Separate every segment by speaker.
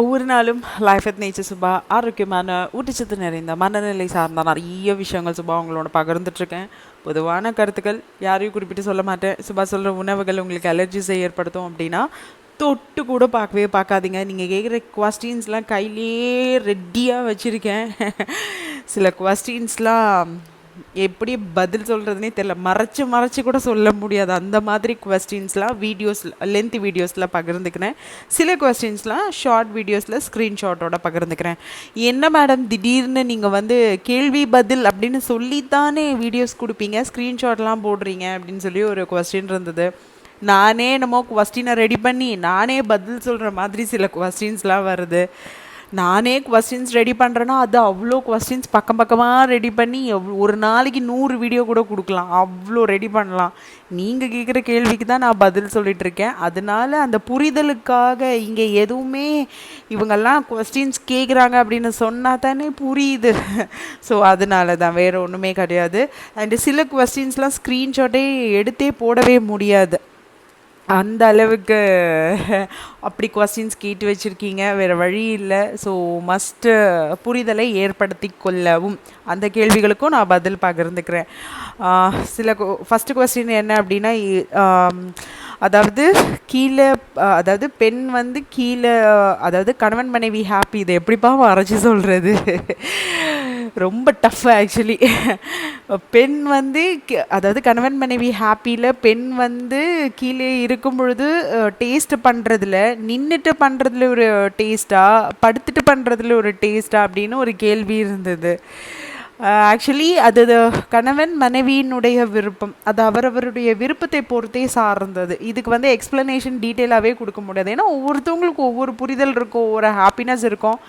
Speaker 1: ஒவ்வொரு நாளும் life with nature Subha ஆரோக்கியமான ஊட்டச்சத்து நிறைந்த மனநிலை சார்ந்த நிறைய விஷயங்கள் சுபா உங்களோட பகிர்ந்துட்டுருக்கேன். பொதுவான கருத்துக்கள் யாரையும் குறிப்பிட்டு சொல்ல மாட்டேன். சுபா சொல்கிற உணவுகள் உங்களுக்கு அலர்ஜிஸை ஏற்படுத்தும் அப்படின்னா தொட்டு கூட பார்க்கவே பார்க்காதீங்க. நீங்கள் கேட்குற கொஸ்டின்ஸ்லாம் கையிலேயே ரெடியாக வச்சுருக்கேன். சில கொஸ்டின்ஸ்லாம் எப்படி பதில் சொல்கிறதுனே தெரில மறைச்சு மறைச்சு கூட சொல்ல முடியாது. அந்த மாதிரி கொஸ்டின்ஸ்லாம் வீடியோஸில் லென்த் வீடியோஸில் பகிர்ந்துக்கிறேன். சில கொஸ்டின்ஸ்லாம் ஷார்ட் வீடியோஸில் ஸ்க்ரீன்ஷாட்டோட பகிர்ந்துக்கிறேன். என்ன மேடம் திடீர்னு நீங்கள் வந்து கேள்வி பதில் அப்படின்னு சொல்லித்தானே வீடியோஸ் கொடுப்பீங்க? ஸ்க்ரீன்ஷாட்லாம் போடுறீங்க அப்படின்னு சொல்லி ஒரு கொஸ்டின் இருந்தது. நானே என்னமோ கொஸ்டினை ரெடி பண்ணி நானே பதில் சொல்கிற மாதிரி சில கொஸ்டின்ஸ்லாம் வருது. நானே கொஸ்டின்ஸ் ரெடி பண்ணுறேன்னா அது அவ்வளோ கொஸ்டின்ஸ் பக்கம் பக்கமாக ரெடி பண்ணி எவ் ஒரு நாளைக்கு நூறு வீடியோ கூட கொடுக்கலாம். அவ்வளோ ரெடி பண்ணலாம். நீங்கள் கேட்குற கேள்விக்கு தான் நான் பதில் சொல்லிகிட்ருக்கேன் அதனால் அதனால அந்த புரிதலுக்காக இங்கே எதுவுமே இவங்கெல்லாம் கொஸ்டின்ஸ் கேட்குறாங்க அப்படின்னு சொன்னால் தானே புரியுது. ஸோ அதனால தான். வேறு ஒன்றுமே கிடையாது. அண்டு சில கொஸ்டின்ஸ்லாம் ஸ்க்ரீன்ஷாட்டே எடுத்தே போடவே முடியாது. அந்த அளவுக்கு அப்படி கொஸ்டின்ஸ் கேட்டு வச்சுருக்கீங்க. வேறு வழி இல்லை. ஸோ மஸ்ட்டு புரிதலை ஏற்படுத்தி கொள்ளவும் அந்த கேள்விகளுக்கும் நான் பதில் பகிர்ந்துக்கிறேன். சில ஃபஸ்ட்டு கொஸ்டின் என்ன அப்படின்னா அதாவது கீழே அதாவது பெண் வந்து கீழே அதாவது கணவன் மனைவி ஹாப்பி இதை எப்படிப்பா மறைச்சி சொல்கிறது ரொம்ப டஃப் ஆக்சுவலி பெண் வந்து அதாவது கணவன் மனைவி ஹாப்பியில் பெண் வந்து கீழே இருக்கும் பொழுது டேஸ்ட் பண்ணுறதுல நின்றுட்டு பண்ணுறதுல ஒரு டேஸ்ட்டாக படுத்துட்டு பண்ணுறதுல ஒரு டேஸ்ட்டாக அப்படின்னு ஒரு கேள்வி இருந்தது. ஆக்சுவலி அது அது கணவன் மனைவியினுடைய விருப்பம். அது அவரவருடைய விருப்பத்தை பொறுத்தே சார்ந்தது. இதுக்கு வந்து எக்ஸ்ப்ளனேஷன் டீட்டெயிலாகவே கொடுக்க முடியாது. ஏன்னா ஒவ்வொருத்தவங்களுக்கும் ஒவ்வொரு புரிதல் இருக்கும் ஒவ்வொரு ஹாப்பினஸ் இருக்கும்.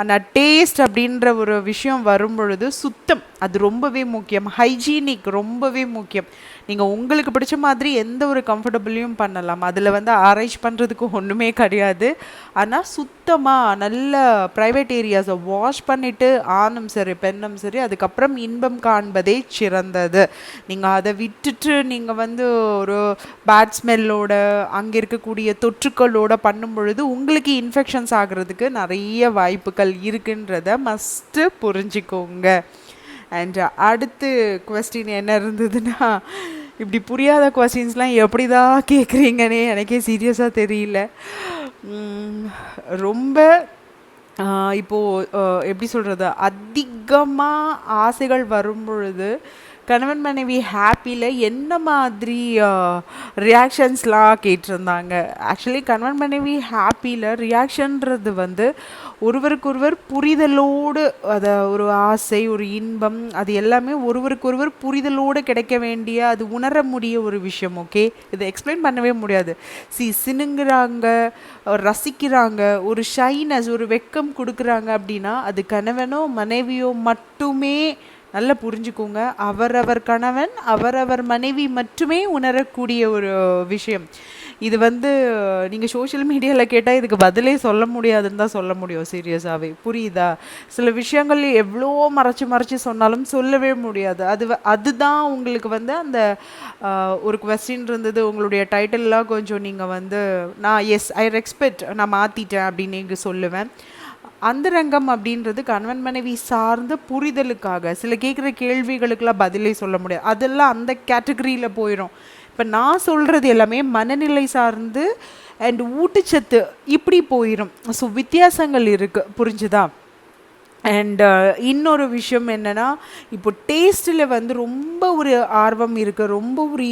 Speaker 1: ஆனால் டேஸ்ட் அப்படின்ற ஒரு விஷயம் வரும் பொழுது சுத்தம். அது ரொம்பவே முக்கியம். ஹைஜீனிக் ரொம்பவே முக்கியம். நீங்கள் உங்களுக்கு பிடிச்ச மாதிரி எந்த ஒரு கம்ஃபர்டபுளையும் பண்ணலாம். அதில் வந்து ஆராய்ச்சி பண்ணுறதுக்கு ஒன்றுமே கிடையாது. ஆனால் சுத்தமாக நல்ல ப்ரைவேட் ஏரியாஸை வாஷ் பண்ணிவிட்டு ஆணும் சரி பெண்ணும் சரி அதுக்கப்புறம் இன்பம் காண்பதே சிறந்தது. நீங்கள் அதை விட்டுட்டு நீங்கள் வந்து ஒரு பேட் ஸ்மெல்லோட அங்கே இருக்கக்கூடிய தொற்றுக்களோட பண்ணும் பொழுது உங்களுக்கு இன்ஃபெக்ஷன்ஸ் ஆகிறதுக்கு நிறைய வாய்ப்புகள் இருக்குன்றத மஸ்ட்டு புரிஞ்சுக்கோங்க. அண்ட் அடுத்து கொஸ்டின் என்ன இருந்ததுன்னா இப்படி புரியாத கொஸ்டின்ஸ்லாம் எப்படி தான் கேட்குறீங்கன்னே எனக்கே சீரியஸாக தெரியல. ரொம்ப இப்போது இப்போ எப்படி சொல்கிறது அதிகமாக ஆசைகள் வரும் பொழுது கணவன் மனைவி ஹாப்பியில் என்ன மாதிரி ரியாக்ஷன்ஸ்லாம் கேட்டிருந்தாங்க. ஆக்சுவலி கணவன் மனைவி ஹாப்பியில் ரியாக்ஷன்றது வந்து ஒருவருக்கொருவர் புரிதலோடு அதை ஒரு ஆசை ஒரு இன்பம் அது எல்லாமே ஒருவருக்கொருவர் புரிதலோடு கிடைக்க வேண்டிய அது உணர முடிய ஒரு விஷயம் ஓகே இதை எக்ஸ்பிளைன் பண்ணவே முடியாது. சி சினுங்கிறாங்க ரசிக்கிறாங்க ஒரு ஷைனஸ் ஒரு வெக்கம் கொடுக்குறாங்க அப்படின்னா அது கணவனோ மனைவியோ மட்டுமே நல்லா புரிஞ்சுக்கோங்க. அவரவர் கணவன் அவரவர் மனைவி மட்டுமே உணரக்கூடிய ஒரு விஷயம். இது வந்து நீங்கள் சோஷியல் மீடியாவில் கேட்டால் இதுக்கு பதிலே சொல்ல முடியாதுன்னு தான் சொல்ல முடியும் சீரியஸாகவே புரியுதா? சில விஷயங்கள் எவ்வளோ மறைச்சு மறைச்சு சொன்னாலும் சொல்லவே முடியாது. அது அதுதான் உங்களுக்கு வந்து அந்த ஒரு கொஸ்டின் இருந்தது உங்களுடைய டைட்டில்லாம் கொஞ்சம் நீங்கள் வந்து நான் எஸ் ஐ ரெஸ்பெக்ட் நான் மாற்றிட்டேன் அப்படின்னு இங்க சொல்லுவேன். அந்தரங்கம் அப்படின்றது கணவன் மனைவி சார்ந்த புரிதலுக்காக சில கேட்குற கேள்விகளுக்கெல்லாம் பதிலே சொல்ல முடியாது. அதெல்லாம் அந்த கேட்டகரியில் போயிடும் இப்போ நான் சொல்கிறது எல்லாமே மனநிலை சார்ந்து அண்ட் ஊட்டச்சத்து இப்படி போயிடும் ஸோ வித்தியாசங்கள் இருக்குது புரிஞ்சுதா? அண்ட் uh, இன்னொரு விஷயம் என்னன்னா இப்போ டேஸ்ட்டில் வந்து ரொம்ப ஒரு ஆர்வம் இருக்குது ரொம்ப ஒரு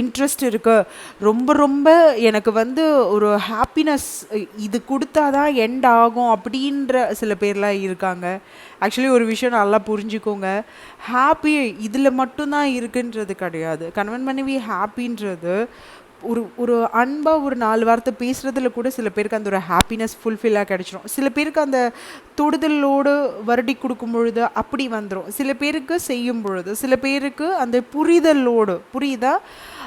Speaker 1: இன்ட்ரெஸ்ட் இருக்குது ரொம்ப ரொம்ப எனக்கு வந்து ஒரு ஹாப்பினஸ் இது கொடுத்தா தான் எண்ட் ஆகும் அப்படின்ற சில பேர்லாம் இருக்காங்க. ஆக்சுவலி ஒரு விஷயம் நல்லா புரிஞ்சுக்கோங்க. ஹாப்பி இதில் மட்டும்தான் இருக்குன்றது கிடையாது. கணவன் மனைவி ஹாப்பின்றது ஒரு ஒரு அன்பாக ஒரு நாலு வார்த்தை பேசுகிறதுல கூட சில பேருக்கு அந்த ஒரு ஹாப்பினஸ் ஃபுல்ஃபில்லாக கிடைச்சிரும். சில பேருக்கு அந்த தொடுதலோடு வருடி கொடுக்கும் பொழுது அப்படி வந்துடும் சில பேருக்கு செய்யும் பொழுது சில பேருக்கு அந்த புரிதலோடு புரியுதா?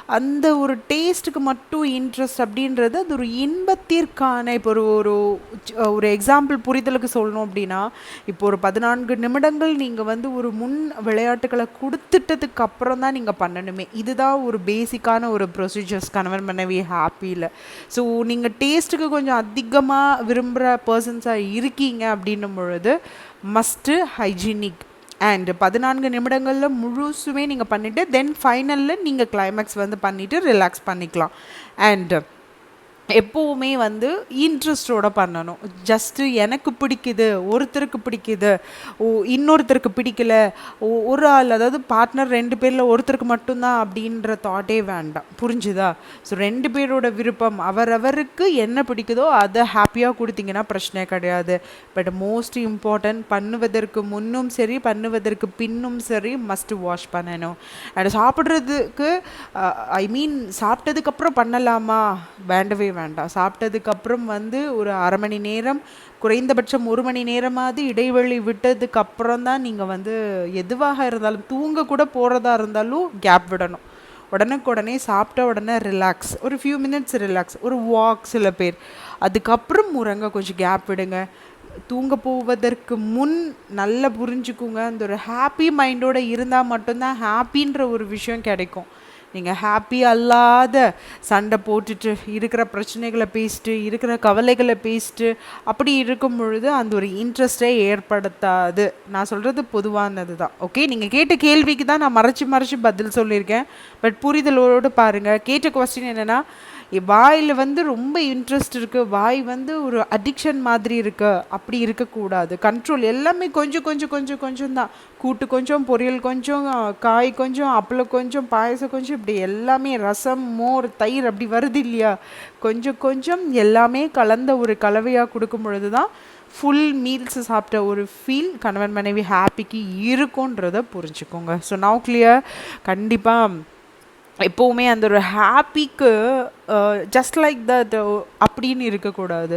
Speaker 1: அந்த ஒரு டேஸ்ட்டுக்கு மட்டும் இன்ட்ரெஸ்ட் அப்படின்றது அது ஒரு இன்பத்திற்கான இப்போ ஒரு ஒரு ஒரு எக்ஸாம்பிள் புரிதலுக்கு சொல்லணும் அப்படின்னா இப்போ ஒரு பதினான்கு நிமிடங்கள் நீங்கள் வந்து ஒரு முன் விளையாட்டுகளை கொடுத்துட்டதுக்கு அப்புறம் தான் நீங்கள் பண்ணணுமே. இதுதான் ஒரு பேசிக்கான ஒரு ப்ரொசீஜர்ஸ் கணவன் மனைவி ஹாப்பியில் ஸோ நீங்கள் டேஸ்ட்டுக்கு கொஞ்சம் அதிகமாக விரும்புகிற பர்சன்ஸாக இருக்கீங்க அப்படின்னும் பொழுது மஸ்ட்டு ஹைஜீனிக் அண்ட் பதினான்கு நிமிடங்களில் முழுசுமே நீங்கள் பண்ணிவிட்டு தென் ஃபைனலில் நீங்கள் கிளைமேக்ஸ் வந்து பண்ணிவிட்டு ரிலாக்ஸ் பண்ணிக்கலாம். அண்ட் எப்போவுமே வந்து இன்ட்ரெஸ்டோடு பண்ணணும். ஜஸ்ட்டு எனக்கு பிடிக்குது ஒருத்தருக்கு பிடிக்குது ஓ இன்னொருத்தருக்கு பிடிக்கல ஒரு ஆள் அதாவது பார்ட்னர் ரெண்டு பேரில் ஒருத்தருக்கு மட்டும்தான் அப்படின்ற தாட்டே வேண்டாம். புரிஞ்சுதா? ஸோ ரெண்டு பேரோட விருப்பம் அவரவருக்கு என்ன பிடிக்குதோ அதை ஹாப்பியாக கொடுத்தீங்கன்னா பிரச்சனை கிடையாது. பட் மோஸ்ட் இம்பார்ட்டன்ட் பண்ணுவதற்கு முன்னும் சரி பண்ணுவதற்கு பின்னும் சரி மஸ்ட் வாஷ் பண்ணணும். அண்ட் சாப்பிட்றதுக்கு ஐ மீன் சாப்பிட்டதுக்கப்புறம் பண்ணலாமா? வேண்டவே வேண்டாம். வேண்டாம். சாப்பிட்டதுக்கப்புறம் வந்து ஒரு அரை மணி நேரம் குறைந்தபட்சம் ஒரு மணி நேரமாவது இடைவெளி விட்டதுக்கப்புறம் தான் நீங்கள் வந்து எதுவாக இருந்தாலும் தூங்க கூட போகிறதா இருந்தாலும் கேப் விடணும். உடனுக்குடனே சாப்பிட்ட உடனே ரிலாக்ஸ் ஒரு ஃபியூ மினிட்ஸ் ரிலாக்ஸ் ஒரு வாக் சில பேர். அதுக்கப்புறம் உறங்க கொஞ்சம் கேப் விடுங்க. தூங்க போவதற்கு முன் நல்லா புரிஞ்சுக்குங்க. அந்த ஒரு ஹாப்பி மைண்டோட இருந்தால் மட்டும்தான் ஹாப்பின்ற ஒரு விஷயம் கிடைக்கும். நீங்கள் ஹாப்பி அல்லாத சண்டை போட்டுட்டு இருக்கிற பிரச்சனைகளை பேசிட்டு இருக்கிற கவலைகளை பேசிட்டு அப்படி இருக்கும் பொழுது அந்த ஒரு இன்ட்ரெஸ்டே ஏற்படுத்தாது. நான் சொல்கிறது பொதுவானது தான் ஓகே நீங்கள் கேட்ட கேள்விக்கு தான் நான் மறைச்சி மறைச்சி பதில் சொல்லியிருக்கேன். பட் புரிதலோடு பாருங்கள் கேட்ட கொஸ்டின் என்னென்னா வாயில் வந்து ரொம்ப இன்ட்ரெஸ்ட் இருக்குது வாய் வந்து ஒரு அடிக்ஷன் மாதிரி இருக்கு. அப்படி இருக்கக்கூடாது. கண்ட்ரோல் எல்லாமே கொஞ்சம் கொஞ்சம் கொஞ்சம் கொஞ்சம் தான். கூட்டு கொஞ்சம் பொரியல் கொஞ்சம் காய் கொஞ்சம் அப்பளம் கொஞ்சம் பாயசம் கொஞ்சம் இப்படி எல்லாமே ரசம் மோர் தயிர் அப்படி வருது இல்லையா? கொஞ்சம் கொஞ்சம் எல்லாமே கலந்த ஒரு கலவையாக கொடுக்கும் பொழுது தான் ஃபுல் மீல்ஸ் சாப்பிட்ட ஒரு ஃபீல் கணவன் மனைவி ஹாப்பிக்கு இருக்குன்றத புரிஞ்சுக்கோங்க. ஸோ நான் கிளியர் கண்டிப்பாக எப்போவுமே அந்த ஒரு ஹாப்பிக்கு ஜஸ்ட் லைக் தட் அப்படின்னு இருக்கக்கூடாது.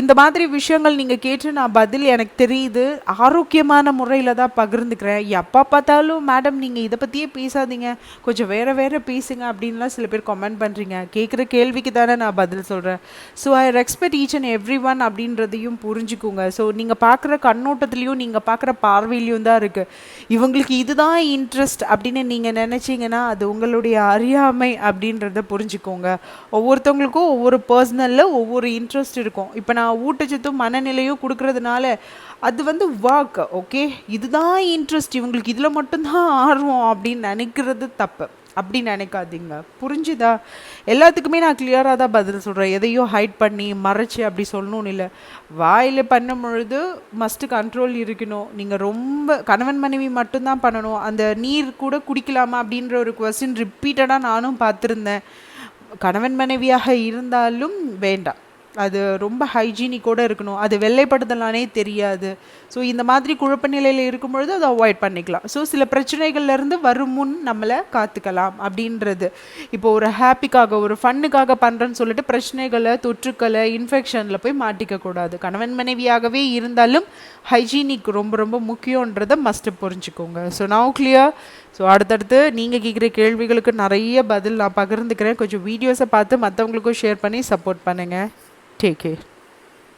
Speaker 1: இந்த மாதிரி விஷயங்கள் நீங்கள் கேட்டு நான் பதில் எனக்கு தெரியுது. ஆரோக்கியமான முறையில் தான் பகிர்ந்துக்கிறேன். எப்போ பார்த்தாலும் மேடம் நீங்கள் இதை பற்றியே பேசாதீங்க. கொஞ்சம் வேறு வேறு பேசுங்க அப்படின்லாம் சில பேர் கமெண்ட் பண்ணுறீங்க கேட்குற கேள்விக்கு தானே நான் பதில் சொல்கிறேன் so I respect each and every one அப்படின்றதையும் புரிஞ்சுக்கோங்க. ஸோ நீங்கள் பார்க்குற கண்ணோட்டத்துலேயும் நீங்கள் பார்க்குற பார்வையிலையும் தான் இருக்குது இவங்களுக்கு இதுதான் இன்ட்ரெஸ்ட் அப்படின்னு நீங்கள் நினச்சிங்கன்னா அது உங்களுடைய அறியாமை அப்படின்றத புரிஞ்சுக்கோங்க. ஒவ்வொருத்தவங்களுக்கும் ஒவ்வொரு பர்சனலில் ஒவ்வொரு இன்ட்ரெஸ்ட் இருக்கும். இப்போ நான் ஊட்டச்சத்தும் மனநிலையும் கொடுக்கறதுனால அது வந்து ஒர்க் ஓகே இதுதான் இன்ட்ரெஸ்ட் இவங்களுக்கு இதில் மட்டும்தான் ஆர்வம் அப்படின்னு நினைக்கிறது தப்பு. அப்படி நினைக்காதீங்க. புரிஞ்சுதா? எல்லாத்துக்குமே நான் கிளியராக தான் பதில் சொல்கிறேன் எதையும் ஹைட் பண்ணி மறைச்சு அப்படி சொல்லணும்னு இல்லை. வாயில் பண்ணும் பொழுது மஸ்ட்டு கண்ட்ரோல் இருக்கணும். நீங்கள் ரொம்ப கணவன் மனைவி மட்டும்தான் பண்ணணும். அந்த நீர் கூட குடிக்கலாமா அப்படின்ற ஒரு கொஸ்டின் ரிப்பீட்டடாக நானும் பார்த்துருந்தேன். கணவன் மனைவியாக இருந்தாலும் வேண்டாம். அது ரொம்ப ஹைஜீனிக்கோட இருக்கணும். அது வெள்ளைப்படுத்தலானே தெரியாது. ஸோ இந்த மாதிரி குழப்ப நிலையில் இருக்கும் பொழுது அதை அவாய்ட் பண்ணிக்கலாம். ஸோ சில பிரச்சனைகள்லேருந்து வரும் முன் நம்மளை காத்துக்கலாம் அப்படின்றது. இப்போ ஒரு ஹாப்பிக்காக ஒரு ஃபன்னுக்காக பண்ணுறேன்னு சொல்லிட்டு பிரச்சனைகளை தொற்றுக்களை இன்ஃபெக்ஷனில் போய் மாட்டிக்க கூடாது. கணவன் மனைவியாகவே இருந்தாலும் ஹைஜீனிக் ரொம்ப ரொம்ப முக்கியன்றதை மஸ்ட்டு புரிஞ்சுக்கோங்க. ஸோ நவ் கிளியர் ஸோ அடுத்தடுத்து நீங்கள் கேட்குற கேள்விகளுக்கு நிறைய பதில் நான் பகிர்ந்துக்கிறேன். கொஞ்சம் வீடியோஸை பார்த்து மற்றவங்களுக்கும் ஷேர் பண்ணி சப்போர்ட் பண்ணுங்கள் Okay.